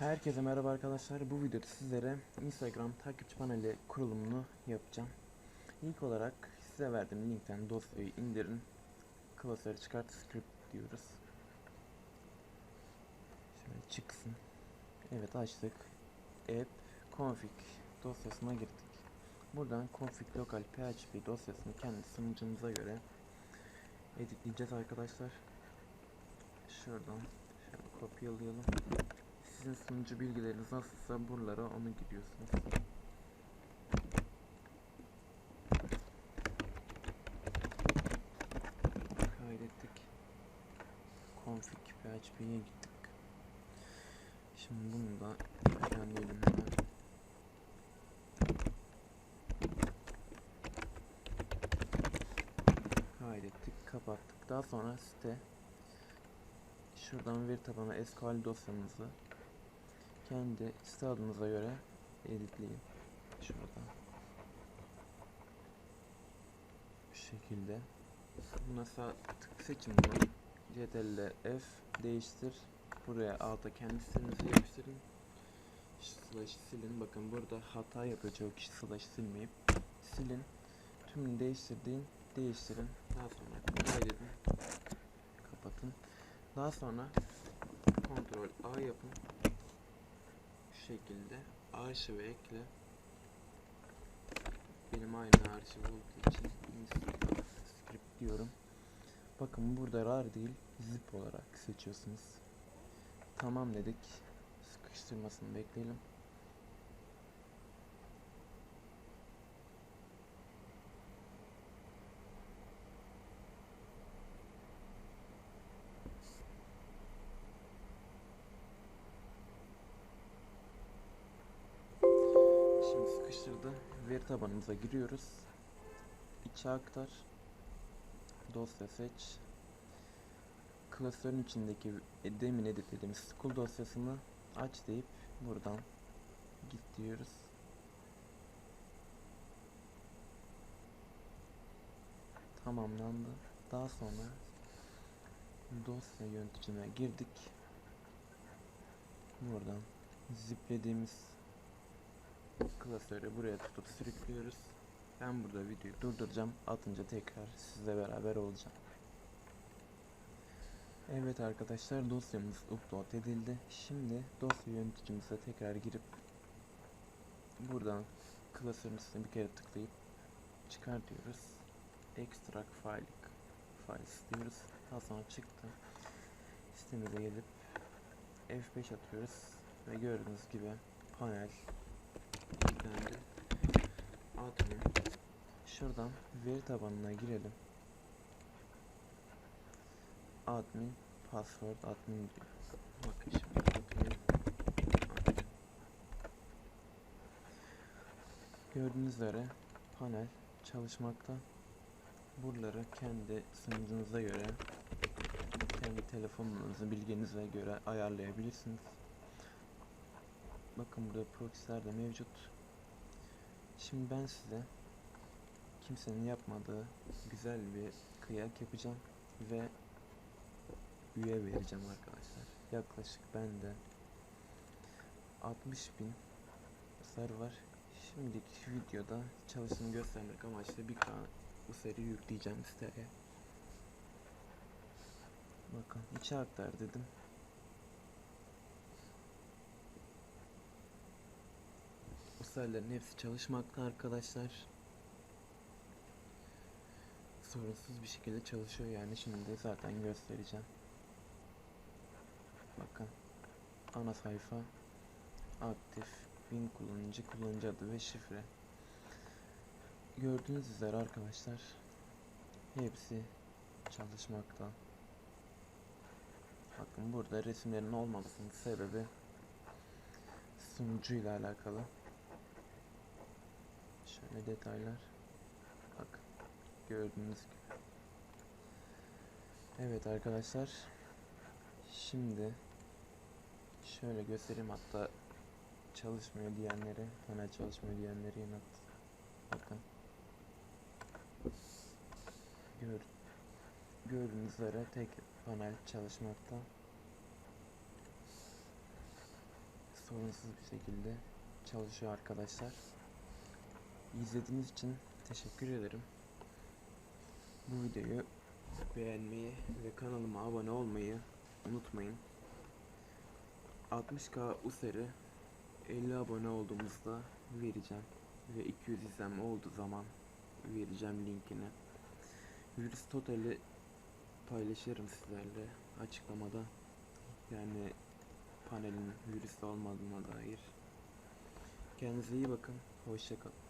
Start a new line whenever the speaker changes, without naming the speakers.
Herkese merhaba arkadaşlar. Bu videoda sizlere Instagram takipçi paneli kurulumunu yapacağım. İlk olarak size verdiğim linkten dosyayı indirin. Klasörü çıkart script diyoruz. Şöyle çıksın. Evet açtık. App config dosyasına girdik. Buradan config local php dosyasını kendi sunucumuza göre editleyeceğiz arkadaşlar. Şuradan şöyle kopyalayalım. Sizin sunucu bilgileriniz nasılsa buralara onu giriyorsunuz. Kaydettik. Config PHP'ye gittik. Şimdi bunu da elimden kaydettik, kapattık. Daha sonra site şuradan veri tabanı SQL dosyamızı kendi site adınıza göre editleyin. Şuradan. Bu şekilde. Buna sağ tık seçin bunu. CTRL F değiştir. Buraya alta kendi sitenizi yapıştırın. Slash silin. Bakın burada hata yapıyor çoğu kişi slash silmeyip. Silin. Tümünü değiştirdiğin değiştirin. Daha sonra kaydedin. Kapatın. Daha sonra Ctrl A yapın. Şekilde arşive ekle. Benim aynı arşiv olduğu için script diyorum. Bakın burada rar değil zip olarak seçiyorsunuz. Tamam dedik. Sıkıştırmasını bekleyelim. Şimdi sıkıştırdı. Veri tabanımıza giriyoruz. İçe aktar. Dosya seç. Klasörün içindeki demin editlediğimiz school dosyasını aç deyip buradan git diyoruz. Tamamlandı. Daha sonra dosya yöneticine girdik. Buradan ziplediğimiz klasörü buraya tutup sürüklüyoruz. Ben burada videoyu durduracağım. Atınca tekrar sizle beraber olacağım. Evet arkadaşlar dosyamız upload edildi. Şimdi dosya yöneticimize tekrar girip buradan klasörün üstüne bir kere tıklayıp çıkar diyoruz. Extract file files diyoruz. Daha sonra çıktı. Sitemize gelip F5 atıyoruz ve gördüğünüz gibi panel yüklendi. Admin. Şuradan veri tabanına girelim. Admin password admin diyor. Bakın şimdi admin. admin. Gördüğünüz üzere panel çalışmakta. Buraları kendi sunucunuza göre kendi telefonunuzun bilginize göre ayarlayabilirsiniz. Bakın burada proxy'ler de mevcut. Şimdi ben size kimsenin yapmadığı güzel bir kıyak yapacağım ve üye vereceğim arkadaşlar. Yaklaşık bende 60 bin var. Şimdiki videoda çalışımı göstermek amaçlı bir k bu seri yükleyeceğim siteye. Bakın içe aktar dedim. Serilerin hepsi çalışmakta arkadaşlar. Sorunsuz bir şekilde çalışıyor yani şimdi zaten göstereceğim. Bakın ana sayfa aktif bin kullanıcı kullanıcı adı ve şifre. Gördüğünüz üzere arkadaşlar hepsi çalışmakta. Bakın burada resimlerin olmamasının sebebi sunucuyla alakalı. Şöyle detaylar. Bak gördüğünüz gibi. Evet arkadaşlar. Şimdi şöyle göstereyim hatta çalışmıyor diyenleri, panel çalışmıyor diyenleri yanıt. Bakın. Gör, gördüğünüz üzere tek panel çalışmakta. sorunsuz bir şekilde çalışıyor arkadaşlar. İzlediğiniz için teşekkür ederim. Bu videoyu beğenmeyi ve kanalıma abone olmayı unutmayın. 60k useri 50 abone olduğumuzda vereceğim ve 200 izlenme olduğu zaman vereceğim linkini. Virüs totali paylaşırım sizlerle açıklamada. Yani panelin virüs olmadığına dair. Kendinize iyi bakın. Hoşçakalın.